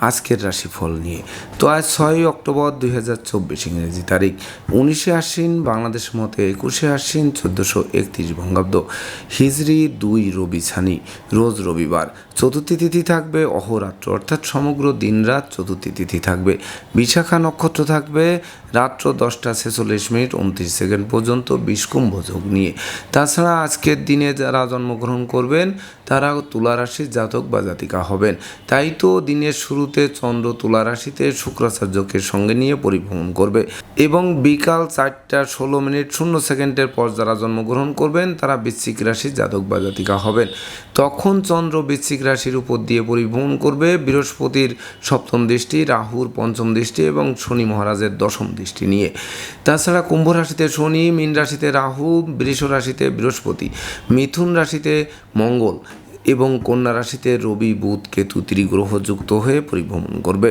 আজকের রাশিফল নিয়ে। তো আজ ছয়ই অক্টোবর দুই হাজার চব্বিশ ইংরেজি তারিখ। উনিশে আশ্বিন, বাংলাদেশ মতে একুশে আশ্বিন, চোদ্দোশো একত্রিশ বঙ্গাব্দ। হিজরি দুই রবি ছানি, রোজ রবিবার। চতুর্থী তিথি থাকবে অহরাত্র, অর্থাৎ সমগ্র দিনরাত চতুর্থী তিথি থাকবে। বিশাখা নক্ষত্র থাকবে রাত্র দশটা ছেচল্লিশ মিনিট উনত্রিশ সেকেন্ড পর্যন্ত বিষ্কুম্ভ যোগ নিয়ে। তাছাড়া আজকের দিনে যারা জন্মগ্রহণ করবেন তারা তুলা রাশির জাতক বা জাতিকা হবেন। তাই তো দিনের শুরুতে চন্দ্র তুলা রাশিতে শুক্রাচার্যকে সঙ্গে নিয়ে পরিভ্রমণ করবে এবং বিকাল চারটা ষোলো মিনিট শূন্য সেকেন্ডের পর যারা জন্মগ্রহণ করবেন, তারা বৃশ্চিক রাশির জাতক বা জাতিকা হবেন। তখন চন্দ্র বৃশ্চিক রাশির উপর দিয়ে পরিভ্রমণ করবে বৃহস্পতির সপ্তম দৃষ্টি, রাহুর পঞ্চম দৃষ্টি এবং শনি মহারাজের দশম দৃষ্টি নিয়ে। তাছাড়া কুম্ভ রাশিতে শনি, মীন রাশিতে রাহু, বৃষ রাশিতে বৃহস্পতি, মিথুন রাশিতে মঙ্গল। এবং কন্যা রাশিতে রবি বুধ কেতু ত্রিগ্রহ যুক্ত হয়ে পরিভ্রমণ করবে।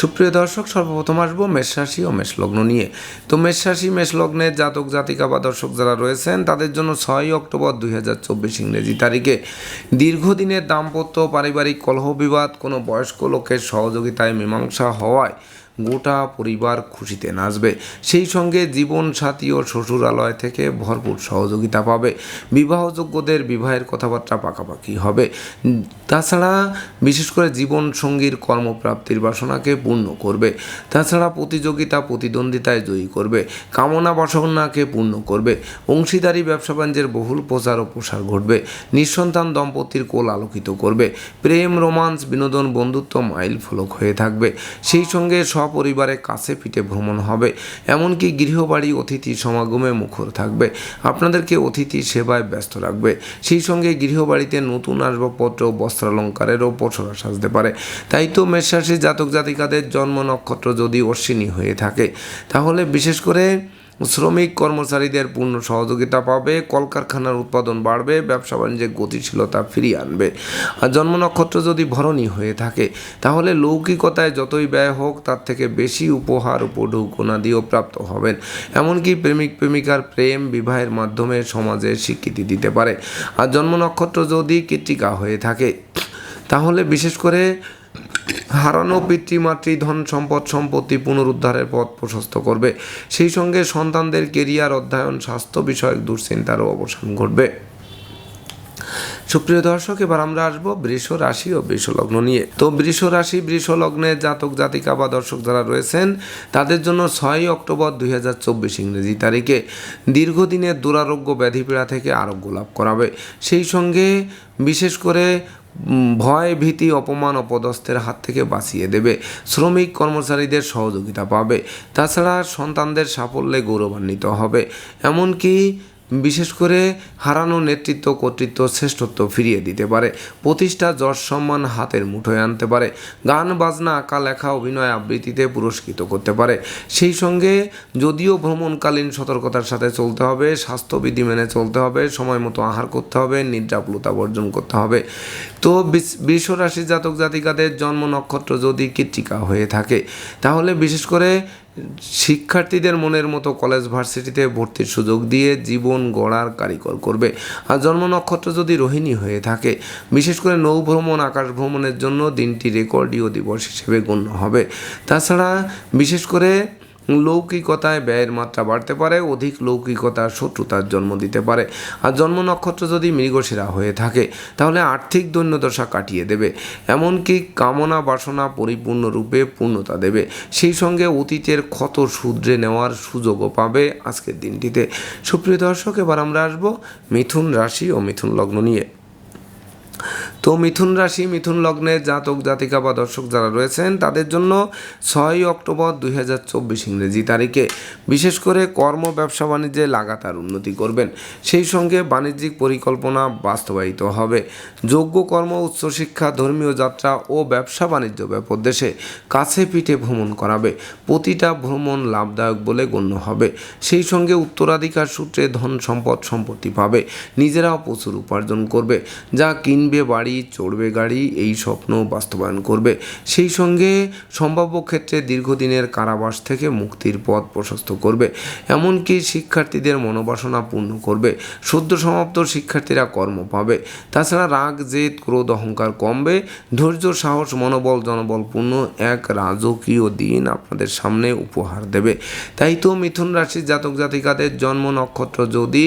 সুপ্রিয় দর্শক, সর্বপ্রথম আসব মেষরাশি ও মেষলগ্ন নিয়ে। তো মেষরাশি মেষলগ্নের মেষ লগ্নের জাতক, জাতিকা বা দর্শক যারা রয়েছেন, তাদের জন্য ছয়ই অক্টোবর দুই হাজার চব্বিশ ইংরেজি তারিখে। দীর্ঘদিনের দাম্পত্য পারিবারিক কলহ বিবাদ, কোনো বয়স্ক লোকের সহযোগিতায় মীমাংসা হওয়ায় গোটা পরিবার খুশিতে নাচবে। সেই সঙ্গে জীবন সাথী ও শ্বশুরালয় থেকে ভরপুর সহযোগিতা পাবে। বিবাহযোগ্যদের বিবাহের কথাবার্তা পাকাপাকি হবে। তাছাড়া বিশেষ করে জীবন সঙ্গীর কর্মপ্রাপ্তির বাসনাকে পূর্ণ করবে। তাছাড়া প্রতিযোগিতা প্রতিদ্বন্দ্বিতায় জয়ী করবে। কামনা বাসনাকে পূর্ণ করবে। অংশীদারি ব্যবসা বাণিজ্যের বহুল প্রচার ও প্রসার ঘটবে। নিঃসন্তান দম্পতির কোল আলোকিত করবে। প্রেম, রোমান্স, বিনোদন, বন্ধুত্ব মাইল ফলক হয়ে থাকবে। সেই সঙ্গে সপরিবারে কাছে পিঠে ভ্রমণ হবে, এমনকি গৃহবাড়ি অতিথি সমাগমে মুখর থাকবে। আপনাদেরকে অতিথি সেবায় ব্যস্ত রাখবে। সেই সঙ্গে গৃহবাড়িতে নতুন আসবাবপত্র, বস্ত্রালঙ্কারেরও পছরা সাজতে পারে। তাই তো মেষরাশি জাতক জাতিকাদের জন্ম নক্ষত্র যদি অশ্বিনী হয়ে থাকে, তাহলে বিশেষ করে শ্রমিক কর্মচারীদের পূর্ণ সহযোগিতা পাবে, কলকারখানার উৎপাদন বাড়বে, ব্যবসা বাণিজ্যে গতিশীলতা ফিরিয়ে আনবে। আর জন্ম নক্ষত্র যদি ভরণী হয়ে থাকে, তাহলে লৌকিকতায় যতই ব্যয় হোক, তার থেকে বেশি উপহার উপঢৌকনাদিও প্রাপ্ত হবেন। এমনকি প্রেমিক প্রেমিকার প্রেম বিবাহের মাধ্যমে সমাজে স্বীকৃতি দিতে পারে। আর জন্ম নক্ষত্র যদি কৃত্তিকা হয়ে থাকে, তাহলে বিশেষ করে হারানো পিতৃমাতৃ ধন সম্পদ, সম্পত্তি পুনরুদ্ধারের পথ প্রশস্ত করবে। সেই সঙ্গে সন্তানদের কেরিয়ার, অধ্যয়ন, স্বাস্থ্য বিষয়ক দুশ্চিন্তারও অবসান ঘটবে। সুপ্রিয় দর্শক, এবার আমরা আসব বৃষ রাশি ও বৃষ লগ্ন নিয়ে। তো বৃষ রাশি, বৃষ লগ্নের জাতক, জাতিকা বা দর্শক যারা রয়েছেন, তাদের জন্য ছয়ই অক্টোবর দুই হাজার চব্বিশ ইংরেজি তারিখে দীর্ঘদিনের দুরারোগ্য ব্যাধিপীড়া থেকে আরোগ্য লাভ করাবে। সেই সঙ্গে বিশেষ করে ভয়, ভীতি, অপমান, অপদস্থের হাত থেকে বাঁচিয়ে দেবে। শ্রমিক কর্মচারীদের সহযোগিতা পাবে। তাছাড়া সন্তানদের সাফল্যে গৌরবান্বিত হবে। এমনকি বিশেষ করে হারানো নেতৃত্ব, কর্তৃত্ব, শ্রেষ্ঠত্ব ফিরিয়ে দিতে পারে। প্রতিষ্ঠা যশ সম্মান হাতের মুঠোয় আনতে পারে। গান, বাজনা আঁকা লেখা অভিনয় আবৃত্তিতে পুরস্কৃত করতে পারে। সেই সঙ্গে যদিও ভ্রমণকালীন সতর্কতার সাথে চলতে হবে, স্বাস্থ্যবিধি মেনে চলতে হবে, সময় মতো আহার করতে হবে, নিদ্রাপ্লতা বর্জন করতে হবে। তো বিশ- বৃষ জাতক জাতিকাদের জন্ম নক্ষত্র যদি কৃত্তিকা হয়ে থাকে, তাহলে বিশেষ করে শিক্ষার্থীদের মনের মতো কলেজ ভার্সিটিতে ভর্তির সুযোগ দিয়ে জীবন গড়ার কারিকর করবে। আর জন্ম নক্ষত্র যদি রোহিণী হয়ে থাকে, বিশেষ করে নৌভ্রমণ আকাশ ভ্রমণের জন্য দিনটি রেকর্ডীয় দিবস হিসেবে গণ্য হবে। তাছাড়া বিশেষ করে লৌকিকতায় ব্যয়ের মাত্রা বাড়তে পারে, অধিক লৌকিকতা শত্রুতার জন্ম দিতে পারে। আর জন্ম নক্ষত্র যদি মৃগশিরা হয়ে থাকে, তাহলে আর্থিক দৈন্যদশা কাটিয়ে দেবে। এমনকি কামনা বাসনা পরিপূর্ণরূপে পূর্ণতা দেবে। সেই সঙ্গে অতীতের ক্ষত শুধরে নেওয়ার সুযোগও পাবে আজকের দিনটিতে। সুপ্রিয় দর্শক, এবার আমরা আসব মিথুন রাশি ও মিথুন লগ্ন নিয়ে। তো মিথুন রাশি, মিথুন লগ্নের জাতক, জাতিকা বা দর্শক যারা রয়েছেন, তাদের জন্য ছয়ই অক্টোবর দুই হাজার চব্বিশ ইংরেজি তারিখে। বিশেষ করে কর্ম, ব্যবসা, বাণিজ্যে লাগাতার উন্নতি করবেন। সেই সঙ্গে বাণিজ্যিক পরিকল্পনা বাস্তবায়িত হবে। যোগ্য কর্ম উচ্চশিক্ষা ধর্মীয় যাত্রা ও ব্যবসা, বাণিজ্য ব্যাপদেশে কাছে পিঠে ভ্রমণ করাবে। প্রতিটা ভ্রমণ লাভদায়ক বলে গণ্য হবে। সেই সঙ্গে উত্তরাধিকার সূত্রে ধন সম্পদ সম্পত্তি পাবে। নিজেরাও প্রচুর উপার্জন করবে। যা কিনবে, বাড়ি চড়বে গাড়ি, এই স্বপ্ন বাস্তবায়ন করবে। সেই সঙ্গে সম্ভাব্য ক্ষেত্রে দীর্ঘদিনের কারাবাস থেকে মুক্তির পথ প্রশস্ত করবে। এমনকি শিক্ষার্থীদের মনোবাসনা পূর্ণ করবে। সদ্য সমাপ্ত শিক্ষার্থীরা কর্ম পাবে। তাছাড়া রাগ, জেদ, ক্রোধ, অহংকার কমবে। ধৈর্য, সাহস, মনোবল, জনবলপূর্ণ এক রাজকীয় দিন আপনাদের সামনে উপহার দেবে। তাই তো মিথুন রাশির জাতক জাতিকাদের জন্ম নক্ষত্র যদি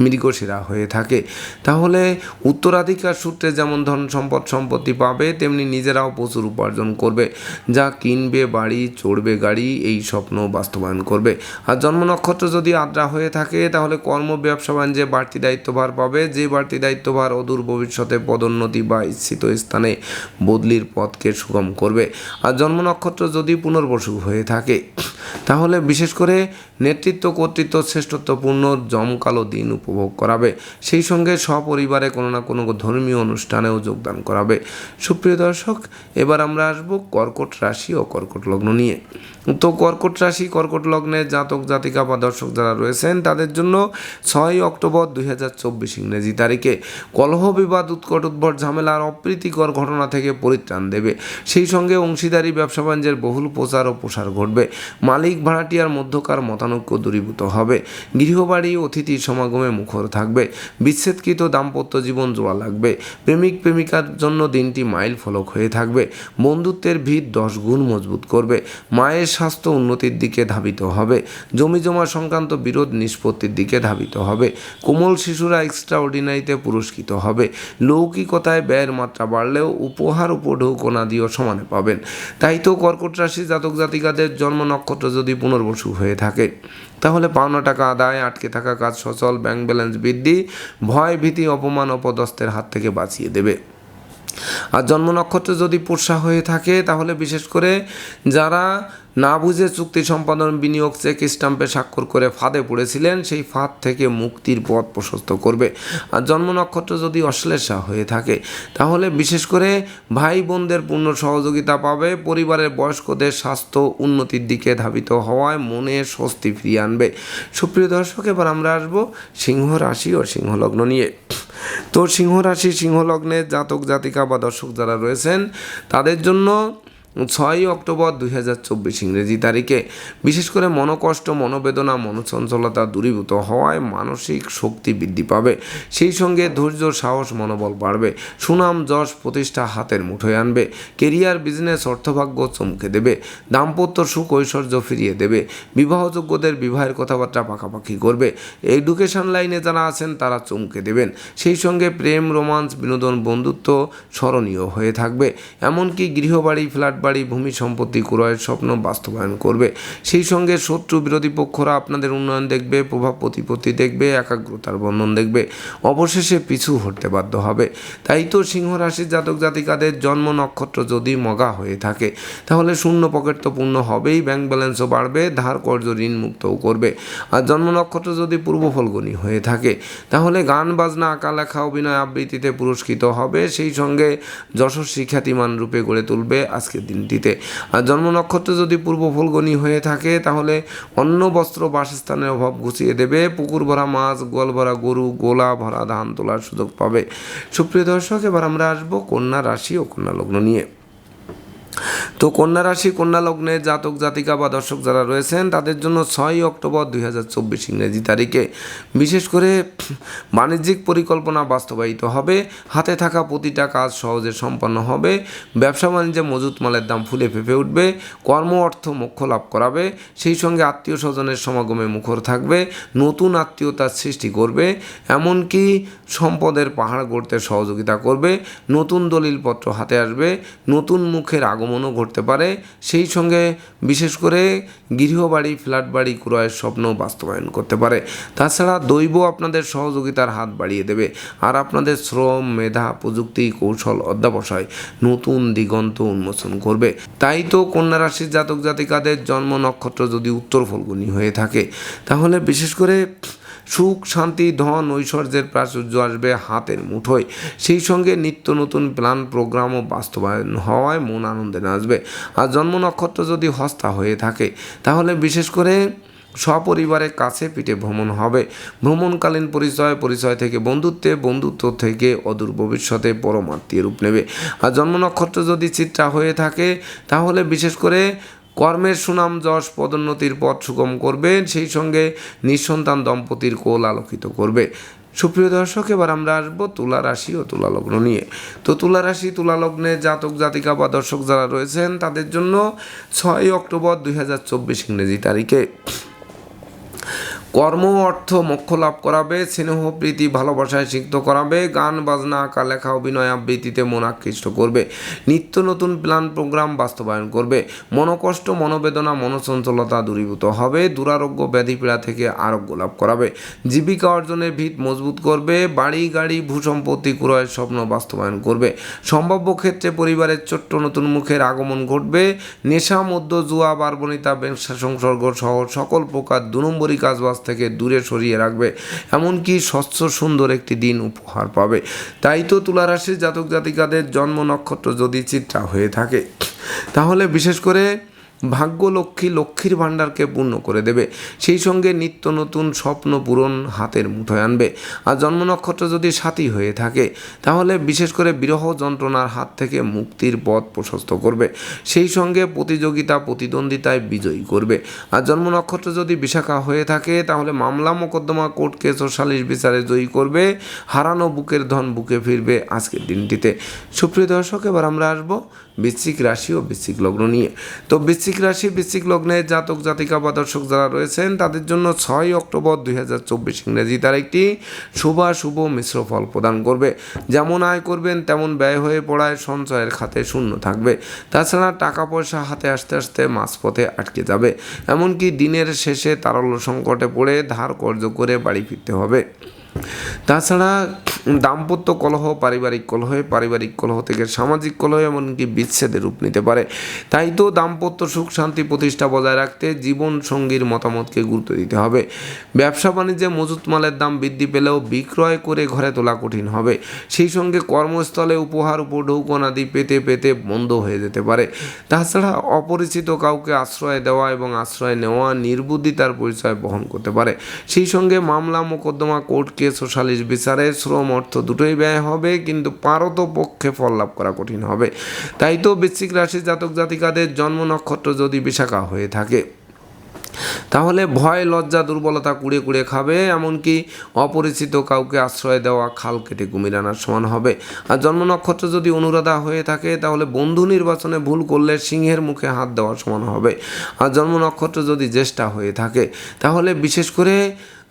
মৃগশিরা হয়ে থাকে। তাহলে উত্তরাধিকার সূত্রে যেমন ধন সম্পদ সম্পত্তি পাবে, তেমনি নিজেরাও প্রচুর উপার্জন করবে। যা কিনবে, বাড়ি, চড়বে গাড়ি, এই স্বপ্ন বাস্তবায়ন করবে। আর জন্ম নক্ষত্র যদি আদ্রা হয়ে থাকে, তাহলে কর্ম, ব্যবসা, বাণিজ্যে বাড়তি দায়িত্বভার পাবে। যে বাড়তি দায়িত্বভার অদূর ভবিষ্যতে পদোন্নতি বা ইচ্ছিত স্থানে বদলির পথকে সুগম করবে। আর জন্ম নক্ষত্র যদি পুনর্বসু হয়ে থাকে, তাহলে বিশেষ করে নেতৃত্ব, কর্তৃত্ব, শ্রেষ্ঠত্বপূর্ণ, জমকালো দিন উপভোগ করাবে। সেই সঙ্গে সপরিবারে কোনো না কোনো ধর্মীয় অনুষ্ঠানেও যোগদান করাবে। সুপ্রিয় দর্শক, এবার আমরা আসব কর্কট রাশি ও কর্কট লগ্ন নিয়ে। তো কর্কট রাশি, কর্কট লগ্নে জাতক, জাতিকা বা দর্শক যারা রয়েছেন, তাদের জন্য ছয়ই অক্টোবর দুই হাজার চব্বিশ ইংরেজি তারিখে কলহ বিবাদ, উৎকট উদ্ভট ঝামেলার অপ্রীতিকর ঘটনা থেকে পরিত্রাণ দেবে। সেই সঙ্গে অংশীদারি, ব্যবসা বাণিজ্যের বহুল প্রচার ও প্রসার ঘটবে। মালিক, ভাড়াটিয়ার মধ্যকার মতানৈক্য দূরীভূত হবে। গৃহবাড়ি, অতিথি সমাগমে মুখর থাকবে। বিচ্ছেদকৃত দাম্পত্য জীবন জোড়া লাগবে। প্রেমিক প্রেমিকার জন্য দিনটি মাইল ফলক হয়ে থাকবে। বন্ধুত্বের ভিত দশ গুণ মজবুত করবে। মায়ের স্বাস্থ্য উন্নতির দিকে ধাবিত হবে। জমি জমা সংক্রান্ত বিরোধ নিষ্পত্তির দিকে ধাবিত হবে। কোমল শিশুরা এক্সট্রা অর্ডিনারিতে পুরস্কৃত হবে। লৌকিকতায় ব্যয়ের মাত্রা বাড়লেও উপহার উপঢৌকনাদিও সমানে পাবেন। তাই তো কর্কট রাশি জাতক জাতিকাদের জন্ম নক্ষত্র যদি পুনর্বসু হয়ে থাকে, তাহলে পাওনা টাকা আদায়, আটকে থাকা কাজ সচল, ব্যাংক ব্যালেন্স বৃদ্ধি, ভয়, ভীতি, অপমান, অপদস্থের হাত থেকে বাঁচিয়ে দেবে। আর জন্ম নক্ষত্র যদি পোষা হয়ে থাকে, তাহলে বিশেষ করে যারা না বুঝে চুক্তি সম্পাদন বিনিয়োগ চেক স্টাম্পে স্বাক্ষর করে ফাঁদে পড়েছিলেন, সেই ফাঁদ থেকে মুক্তির পথ প্রশস্ত করবে। আর জন্ম নক্ষত্র যদি অশ্লেষা হয়ে থাকে, তাহলে বিশেষ করে ভাই বোনদের পূর্ণ সহযোগিতা পাবে, পরিবারের বয়স্কদের স্বাস্থ্য উন্নতির দিকে ধাবিত হওয়ায় মনে স্বস্তি ফিরিয়ে আনবে। সুপ্রিয় দর্শক, এবার আমরা আসব সিংহ রাশি ও সিংহ লগ্ন নিয়ে। তো সিংহ রাশি সিংহ লগ্নের জাতক জাতিকা বা দর্শক যারা রয়েছেন, তাদের জন্য ছয়ই অক্টোবর দুই হাজার চব্বিশ ইংরেজি তারিখে। বিশেষ করে মনোকষ্ট, মনোবেদনা, মনোচঞ্চলতা দূরীভূত হওয়ায় মানসিক শক্তি বৃদ্ধি পাবে। সেই সঙ্গে ধৈর্য, সাহস, মনোবল বাড়বে। সুনাম, যশ, প্রতিষ্ঠা হাতের মুঠোয় আনবে। কেরিয়ার, বিজনেস, অর্থভাগ্য চমকে দেবে। দাম্পত্য সুখ ঐশ্বর্য ফিরিয়ে দেবে। বিবাহযোগ্যদের বিবাহের কথাবার্তা পাকাপাকি করবে। এডুকেশন লাইনে যারা আছেন, তারা চমকে দেবেন। সেই সঙ্গে প্রেম, রোমান্স, বিনোদন, বন্ধুত্ব স্মরণীয় হয়ে থাকবে। এমনকি গৃহবাড়ি, ফ্ল্যাট বাড়ি, ভূমি সম্পত্তি, ক্রয়ের স্বপ্ন বাস্তবায়ন করবে। সেই সঙ্গে শত্রু বিরোধী পক্ষরা আপনাদের উন্নয়ন দেখবে, প্রভাব প্রতিপত্তি দেখবে, একাগ্রতার বন্ধন দেখবে। অবশেষে পিছু হতে বাধ্য হবে। তাই তো সিংহ রাশির জাতক জাতিকাদের জন্ম নক্ষত্র যদি মগা হয়ে থাকে, তাহলে শূন্য পকেট তো পূর্ণ হবেই, ব্যাংক ব্যালেন্সও বাড়বে, ধার কর্য ঋণ মুক্তও করবে। আর জন্ম নক্ষত্র যদি পূর্ব ফলগুনি হয়ে থাকে, তাহলে গান, বাজনা আঁকা লেখা অভিনয় আবৃত্তিতে পুরস্কৃত হবে। সেই সঙ্গে যশস্বী খ্যাতিমান রূপে গড়ে তুলবে আজকের দিনটিতে আর জন্ম নক্ষত্র যদি পূর্ব ফলগনি হয়ে থাকে, তাহলে অন্য বস্ত্র, বাসস্থানের অভাব ঘুচিয়ে দেবে। পুকুর ভরা মাছ, গোয়াল ভরা গরু, গোলা ভরা ধান তোলার সুযোগ পাবে। সুপ্রিয় দর্শক, এবার আমরা আসব কন্যা রাশি ও কন্যা লগ্ন নিয়ে। তো কন্যা রাশি, কন্যা লগ্নে জাতক, জাতিকা বা দর্শক যারা রয়েছেন, তাদের জন্য ছয়ই অক্টোবর দুই হাজার চব্বিশ ইংরেজি তারিখে। বিশেষ করে বাণিজ্যিক পরিকল্পনা বাস্তবায়িত হবে, হাতে থাকা প্রতিটা কাজ সহজে সম্পন্ন হবে, ব্যবসা বাণিজ্যে মজুত মালের দাম ফুলে ফেঁপে উঠবে, কর্ম, অর্থ মোক্ষ লাভ করাবে, সেই সঙ্গে আত্মীয় স্বজনের সমাগমে মুখর থাকবে, নতুন আত্মীয়তার সৃষ্টি করবে, এমনকি সম্পদের পাহাড় গড়তে সহযোগিতা করবে, নতুন দলিলপত্র হাতে আসবে, নতুন মুখের আগমনও ঘটতে পারে। সেই সঙ্গে বিশেষ করে গৃহবাড়ি ফ্ল্যাট বাড়ি ক্রয়ের স্বপ্ন বাস্তবায়ন করতে পারে। তাছাড়া দৈব আপনাদের সহযোগিতার হাত বাড়িয়ে দেবে। আর আপনাদের শ্রম, মেধা, প্রযুক্তি, কৌশল, অধ্যাবসায় নতুন দিগন্ত উন্মোচন করবে। তাই তো কন্যা রাশির জাতক জাতিকাদের জন্ম নক্ষত্র যদি উত্তর ফলগুনি হয়ে থাকে, তাহলে বিশেষ করে সুখ, শান্তি, ধন, ঐশ্বর্যের প্রাচুর্য আসবে হাতের মুঠোয়। সেই সঙ্গে নিত্য নতুন প্ল্যান প্রোগ্রামও বাস্তবায়ন হওয়ায় মন আনন্দে নাচবে। আর জন্ম নক্ষত্র যদি হস্তা হয়ে থাকে, তাহলে বিশেষ করে সপরিবারের কাছে পিঠে ভ্রমণ হবে। ভ্রমণকালীন পরিচয় পরিচয় থেকে বন্ধুত্বে, বন্ধুত্ব থেকে অদূর ভবিষ্যতে পরমাত্মীয় রূপ নেবে। আর জন্ম নক্ষত্র যদি চিত্রা হয়ে থাকে, তাহলে বিশেষ করে কর্মের সুনাম যশ পদোন্নতির পথ সুগম করবে, সেই সঙ্গে নিঃসন্তান দম্পতির কোল আলোকিত করবে। সুপ্রিয় দর্শক, এবার আমরা আসব তুলা রাশি ও তুলা লগ্ন নিয়ে। তো তুলা রাশি, তুলা লগ্নে জাতক, জাতিকা বা দর্শক যারা রয়েছেন, তাদের জন্য ছয় অক্টোবর দুই হাজার চব্বিশ ইংরেজি তারিখে। কর্ম অর্থ মোক্ষ লাভ করাবে, স্নেহ, প্রীতি, ভালোবাসায় সিদ্ধ করাবে, গান, বাজনা, আঁকা, লেখা, অভিনয় আবৃত্তিতে মন আকৃষ্ট করবে, নিত্য নতুন প্ল্যান, প্রোগ্রাম বাস্তবায়ন করবে। মনোকষ্ট, মনোবেদনা মনোচঞ্চলতা দূরীভূত হবে, দুরারোগ্য ব্যাধি পীড়া থেকে আরোগ্য লাভ করাবে। জীবিকা অর্জনের ভিত মজবুত করবে, বাড়ি, গাড়ি, ভূসম্পত্তি ক্রয়ের স্বপ্ন বাস্তবায়ন করবে। সম্ভাব্য ক্ষেত্রে পরিবারের ছোট্ট নতুন মুখের আগমন ঘটবে, নেশা মধ্য জুয়া বারবনিতা ব্যবসা, সংসর্গ সহ সকল প্রকার দু নম্বরী কাজবাজ থেকে দূরে সরিয়ে রাখবে, এমনকি স্বচ্ছ সুন্দর একটি দিন উপহার পাবে। তাই তো তুলারাশির জাতক জাতিকাদের জন্ম নক্ষত্র যদি চিত্রা হয়ে থাকে। তাহলে বিশেষ করে ভাগ্য লক্ষ্মী লক্ষ্মীর ভাণ্ডারকে পূর্ণ করে দেবে। সেই সঙ্গে নিত্য নতুন স্বপ্ন পূরণ হাতের মুঠোয় আনবে। আর জন্ম নক্ষত্র যদি সাথী হয়ে থাকে, তাহলে বিশেষ করে বিরহ যন্ত্রণার হাত থেকে মুক্তির পথ প্রশস্ত করবে। সেই সঙ্গে প্রতিযোগিতা, প্রতিদ্বন্দ্বিতায় বিজয়ী করবে। আর জন্ম নক্ষত্র যদি বিশাখা হয়ে থাকে, তাহলে মামলা মোকদ্দমা কোর্ট কেস ও সালিশ বিচারে জয়ী করবে। হারানো বুকের ধন বুকে ফিরবে আজকের দিনটিতে। সুপ্রিয় দর্শক, এবার আমরা আসব বৃশ্চিক রাশি ও বৃশ্চিক লগ্ন নিয়ে। তো বৃশ্চিক রাশি, বৃশ্চিক লগ্নে জাতক, জাতিকা বা দর্শক যারা রয়েছেন, তাদের জন্য ছয় অক্টোবর দুই হাজার চব্বিশ ইংরেজি তারিখটি শুভ মিশ্র ফল প্রদান করবে। যেমন আয় করবেন, তেমন ব্যয় হয়ে পড়ায় সঞ্চয়ের খাতে শূন্য থাকবে। তাছাড়া টাকা পয়সা হাতে আসতে আসতে মাঝপথে আটকে যাবে। এমনকি দিনের শেষে তারল্য সংকটে পড়ে ধার কর্য করে বাড়ি ফিরতে হবে। তাছাড়া দাম্পত্য কলহ, পারিবারিক কলহে, পারিবারিক কলহ থেকে সামাজিক কলহ এমনকি বিচ্ছেদের রূপ নিতে পারে। তাই তো দাম্পত্য সুখ শান্তি প্রতিষ্ঠা বজায় রাখতে জীবন সঙ্গীর মতামতকে গুরুত্ব দিতে হবে। ব্যবসা বাণিজ্যে মজুত মালের দাম বৃদ্ধি পেলেও বিক্রয় করে ঘরে তোলা কঠিন হবে। সেই সঙ্গে কর্মস্থলে উপহার, উপঢৌকন আদি পেতে পেতে বন্ধ হয়ে যেতে পারে। তাছাড়া অপরিচিত কাউকে আশ্রয় দেওয়া এবং আশ্রয় নেওয়া নির্বুদ্ধিতার পরিচয় বহন করতে পারে। সেই সঙ্গে মামলা, মোকদ্দমা, কোর্ট কেস ও সালিশ বিচারে শ্রম অর্থ দুটোই ব্যয় হবে, কিন্তু পারত পক্ষে ফল লাভ করা কঠিন হবে। তাই তো বৃশ্চিক রাশি জাতক জাতিকাদের জন্ম নক্ষত্র যদি বিশাখা হয়ে থাকে, তাহলে ভয়, লজ্জা, দুর্বলতা কুড়ে কুড়ে খাবে, এমনকি অপরিচিত কাউকে আশ্রয় দেওয়া, খাল কেটে কুমির আনার সমান হবে। আর জন্ম নক্ষত্র যদি অনুরাধা হয়ে থাকে, তাহলে বন্ধু নির্বাচনে ভুল করলে সিংহের মুখে হাত দেওয়ার সমান হবে। আর জন্ম নক্ষত্র যদি জ্যেষ্ঠা হয়ে থাকে, তাহলে বিশেষ করে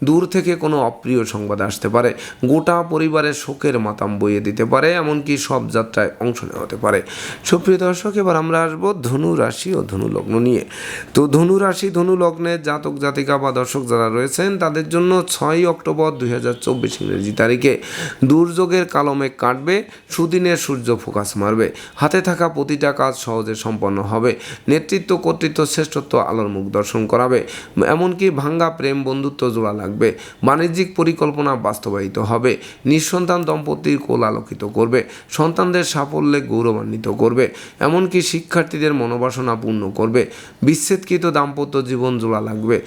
দূর থেকে কোনো অপ্রিয় সংবাদ আসতে পারে। গোটা পরিবারের শোকের মাতাম বইয়ে দিতে পারে, এমনকি সব যাত্রায় অংশ নেওয়া হতে পারে। সুপ্রিয় দর্শক, এবার আমরা আসব ধনু রাশি ও ধনু লগ্ন নিয়ে। তো ধনু রাশি, ধনু লগ্নের জাতক, জাতিকা বা দর্শক যারা রয়েছেন, তাদের জন্য ছয়ই অক্টোবর দুই হাজার চব্বিশ ইংরেজি তারিখে দুর্যোগের কালমে কাটবে সুদিনের সূর্য ফোকাস মারবে। হাতে থাকা প্রতিটা কাজ সহজে সম্পন্ন হবে। নেতৃত্ব কর্তৃত্ব শ্রেষ্ঠত্ব আলোর মুখ দর্শন করাবে। এমনকি ভাঙ্গা প্রেম বন্ধুত্ব জোড়া লাগবে। বাণিজ্যিক পরিকল্পনা বাস্তবায়িত হবে। নিঃসন্তান দম্পতির কোল আলোকিত করবে। সন্তানদের সাফল্যে গৌরবান্বিত করবে। এমনকি শিক্ষার্থীদের মনোবাসনা পূর্ণ করবে। বিচ্ছেদকৃত দাম্পত্য জীবন জোড়া লাগবে।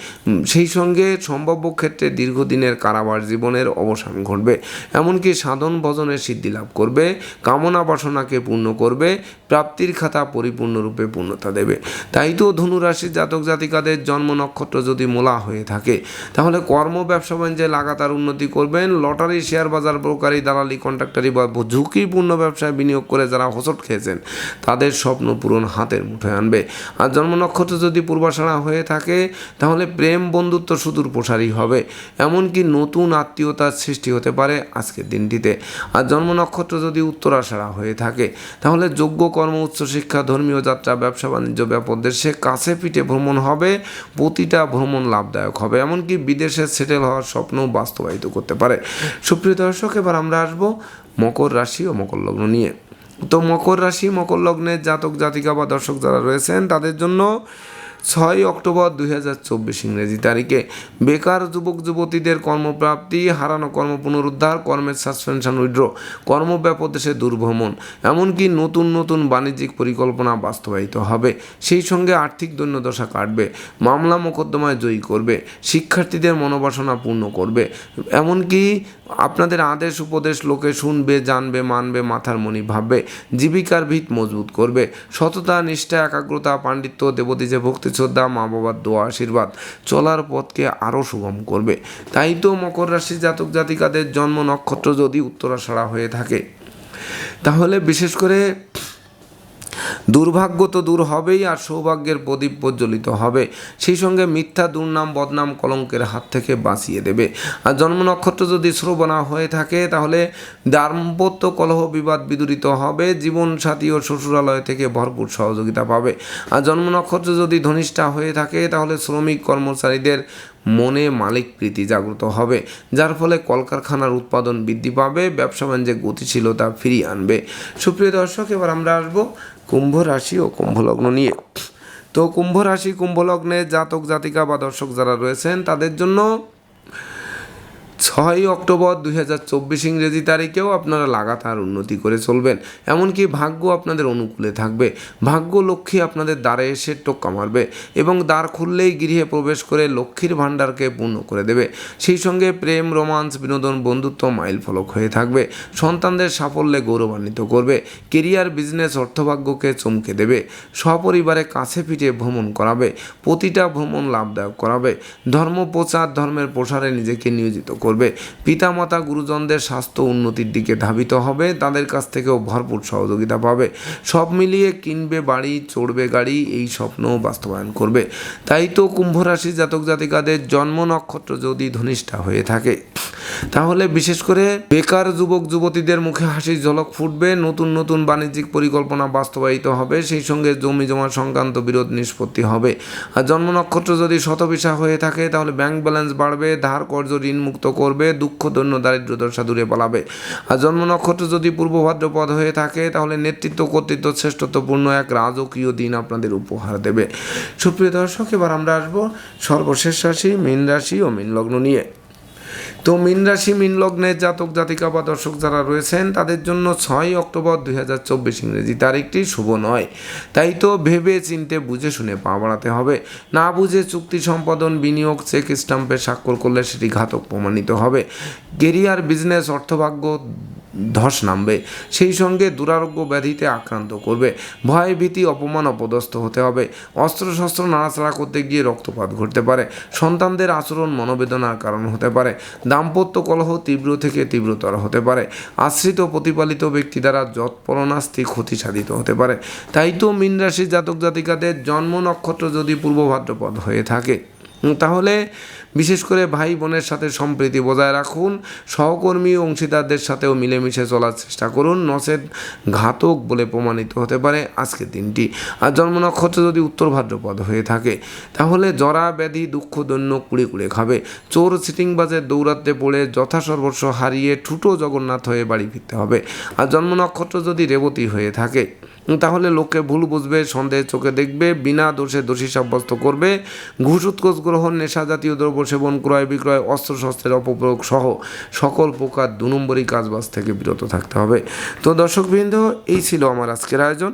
সেই সঙ্গে সম্ভাব্য ক্ষেত্রে দীর্ঘদিনের কারাবার জীবনের অবসান ঘটবে। এমনকি সাধন ভজনের সিদ্ধি লাভ করবে। কামনা বাসনাকে পূর্ণ করবে। প্রাপ্তির খাতা পরিপূর্ণরূপে পূর্ণতা দেবে। তাই তো ধনুরাশির জাতক জাতিকাদের জন্ম নক্ষত্র যদি মোলা হয়ে থাকে, তাহলে কর্ম ব্যবসা বাণিজ্যে লাগাতার উন্নতি করবেন। লটারি, শেয়ার বাজার ব্রোকারি দালালি কন্ট্রাক্টারি বা ঝুঁকিপূর্ণ ব্যবসায় বিনিয়োগ করে যারা হোঁচট খেয়েছেন, তাদের স্বপ্ন পূরণ হাতের মুঠোয় আনবে। আর জন্ম নক্ষত্র যদি পূর্বাশাড়া হয়ে থাকে, তাহলে প্রেম বন্ধুত্ব সুদূর প্রসারী হবে। এমনকি নতুন আত্মীয়তার সৃষ্টি হতে পারে আজকের দিনটিতে। আর জন্ম নক্ষত্র যদি উত্তরাশাড়া হয়ে থাকে, তাহলে যোগ্য কর্ম উচ্চশিক্ষা ধর্মীয় যাত্রা, ব্যবসা বাণিজ্য, ব্যাপক দেশে কাছে পিঠে ভ্রমণ হবে। প্রতিটা ভ্রমণ লাভদায়ক হবে। এমনকি বিদেশে সেটেল হওয়ার স্বপ্ন বাস্তবায়িত করতে পারে। সুপ্রিয় দর্শক, এবার আমরা আসব মকর রাশি ও মকর লগ্ন নিয়ে। তো মকর রাশি, মকর লগ্নের জাতক জাতিকা বা দর্শক যারা রয়েছেন, তাদের জন্য ছয় অক্টোবর দুই হাজার চব্বিশ ইংরেজি তারিখে। বেকার যুবক, যুবতীদের কর্মপ্রাপ্তি, হারানো কর্ম পুনরুদ্ধার, কর্মের সাসপেনশন উইড্র কর্মব্যাপদেশে দুর্ভ্রমণ, এমনকি নতুন নতুন বাণিজ্যিক পরিকল্পনা বাস্তবায়িত হবে। সেই সঙ্গে আর্থিক দৈন্যদশা কাটবে, মামলা মোকদ্দমায় জয়ী করবে, শিক্ষার্থীদের মনোবাসনা পূর্ণ করবে। এমনকি আপনাদের আদেশ, উপদেশ লোকে শুনবে, জানবে, মানবে, মাথার মনি ভাববে, জীবিকার ভিত মজবুত করবে। সততা, নিষ্ঠা, একাগ্রতা, পাণ্ডিত্য দেবদীজে ভক্তি শ্রদ্ধা মা বাবার দোয়া, আশীর্বাদ চলার পথকে আরও সুগম করবে। তাই তো মকর রাশি জাতক জাতিকাদের জন্ম নক্ষত্র যদি উত্তরাষাড়া হয়ে থাকে। তাহলে বিশেষ করে দুর্ভাগ্য তো দূর হবেই আর সৌভাগ্যের প্রদীপ প্রজ্বলিত হবে। সেই সঙ্গে মিথ্যা, দুর্নাম, বদনাম কলঙ্কের হাত থেকে বাঁচিয়ে দেবে। আর জন্ম নক্ষত্র যদি শ্রবণা হয়ে থাকে, তাহলে দাম্পত্য কলহ বিবাদ বিদূরিত হবে। জীবন সাথী ও শ্বশুরালয় থেকে ভরপুর সহযোগিতা পাবে। আর জন্ম নক্ষত্র যদি ধনিষ্ঠা হয়ে থাকে, তাহলে শ্রমিক কর্মচারীদের মনে মালিক প্রীতি জাগ্রত হবে, যার ফলে কলকারখানার উৎপাদন বৃদ্ধি পাবে, ব্যবসা বাণিজ্যে গতিশীলতা ফিরিয়ে আনবে। সুপ্রিয় দর্শক, এবার আমরা আসব কুম্ভ রাশি ও কুম্ভলগ্ন নিয়ে। তো কুম্ভ রাশি কুম্ভলগ্নে জাতক জাতিকা বা দর্শক যারা রয়েছেন, তাদের জন্য ছয় অক্টোবর দুই হাজার চব্বিশ ইংরেজি তারিখেও আপনারা লাগাতার উন্নতি করে চলবেন। এমনকি ভাগ্য আপনাদের অনুকূলে থাকবে। ভাগ্য লক্ষ্মী আপনাদের দ্বারে এসে টোক্কা মারবে এবং দ্বার খুললেই গৃহে প্রবেশ করে লক্ষ্মীর ভাণ্ডারকে পূর্ণ করে দেবে। সেই সঙ্গে প্রেম, রোমান্স, বিনোদন, বন্ধুত্ব মাইল ফলক হয়ে থাকবে। সন্তানদের সাফল্যে গৌরবান্বিত করবে। কেরিয়ার, বিজনেস, অর্থভাগ্যকে চমকে দেবে। সপরিবারে কাছে পিঠে ভ্রমণ করাবে। প্রতিটা ভ্রমণ লাভদায়ক করাবে। ধর্ম প্রচার ধর্মের প্রসারে নিজেকে নিয়োজিত করবে। পিতামাতা গুরুজনদের স্বাস্থ্য উন্নতির দিকে ধাবিত হবে, তাদের কাছ থেকেও ভরপুর সহযোগিতা পাবে। সব মিলিয়ে কিনবে বাড়ি, চড়বে গাড়ি, এই স্বপ্ন বাস্তবায়ন করবে। তাই তো কুম্ভ রাশি জাতক জাতিকাদের জন্ম নক্ষত্র যদি ধনিষ্ঠা হয়ে থাকে। তাহলে বিশেষ করে বেকার যুবক যুবতীদের মুখে হাসির ঝলক ফুটবে, নতুন নতুন বাণিজ্যিক পরিকল্পনা বাস্তবায়িত হবে, সেই সঙ্গে জমি জমা সংক্রান্ত বিরোধ নিষ্পত্তি হবে। আর জন্ম নক্ষত্র যদি শতবিশা হয়ে থাকে, তাহলে ব্যাংক ব্যালেন্স বাড়বে, ধার কর্য ঋণ মুক্ত করবে দুঃখ, ধন্য দারিদ্র দশা দূরে পালাবে। আর জন্ম নক্ষত্র যদি পূর্ব ভাদ্রপদ হয়ে থাকে, তাহলে নেতৃত্ব, কর্তৃত্ব, শ্রেষ্ঠত্বপূর্ণ এক রাজকীয় দিন আপনাদের উপহার দেবে। সুপ্রিয় দর্শক, এবার আমরা আসব সর্বশেষ রাশি, মীন রাশি ও মীন লগ্ন নিয়ে। তো মিন রাশি, মিন লগ্নের জাতক, জাতিকা বা দর্শক যারা রয়েছেন, তাদের জন্য ছয় অক্টোবর দুই হাজার চব্বিশ ইংরেজি তারিখটি শুভ নয়। তাই তো ভেবে চিনতে বুঝে শুনে পা বাড়াতে হবে। না বুঝে চুক্তি সম্পাদন, বিনিয়োগ, চেক স্টাম্পে স্বাক্ষর করলে সেটি ঘাতক প্রমাণিত হবে। কেরিয়ার, বিজনেস, অর্থভাগ্য ধস নামবে, সেই সঙ্গে দুরারোগ্য ব্যাধিতে আক্রান্ত করবে। ভয়, ভীতি, অপমান, অপদস্থ হতে হবে। অস্ত্রশস্ত্র নাড়াচাড়া করতে গিয়ে রক্তপাত ঘটতে পারে। সন্তানদের আচরণ মনোবেদনার কারণ হতে পারে। দাম্পত্য কলহ তীব্র থেকে তীব্রতর হতে পারে। আশ্রিত প্রতিপালিত ব্যক্তি দ্বারা যৎপরণাস্তি ক্ষতি সাধিত হতে পারে। তাই তো মীন রাশির জাতক জাতিকাদের জন্ম নক্ষত্র যদি পূর্ব ভাদ্রপদ হয়ে থাকে তাহলে বিশেষ করে ভাই বোনের সাথে সম্প্রীতি বজায় রাখুন, সহকর্মী অংশীদারদের সাথেও মিলেমিশে চলার চেষ্টা করুন, নচেত ঘাতক বলে প্রমাণিত হতে পারে আজকের দিনটি। আর জন্ম নক্ষত্র যদি উত্তর ভাদ্রপদ হয়ে থাকে, তাহলে জরা, ব্যাধি, দুঃখ, দৈন্য কুড়ে কুড়ে খাবে। চোর সিটিংবাজের দৌরাত্মে পড়ে যথাসর্বস্ব হারিয়ে ঠুটো জগন্নাথ হয়ে বাড়ি ফিরতে হবে। আর জন্ম নক্ষত্র যদি রেবতী হয়ে থাকে তাহলে লোকে ভুল বুঝবে, সন্দেহে চোখে দেখবে, বিনা দোষে দোষী সাব্যস্ত করবে, ঘুষ উৎকোচ গ্রহণ, নেশা জাতীয় দ্রব্য সেবন, ক্রয় বিক্রয়, অস্ত্র শস্ত্রের অপপ্রয়োগ সহ সকল প্রকার দু নম্বরই কাজবাজ থেকে বিরত থাকতে হবে। তো দর্শকবৃন্দ, এই ছিল আমার আজকের আয়োজন।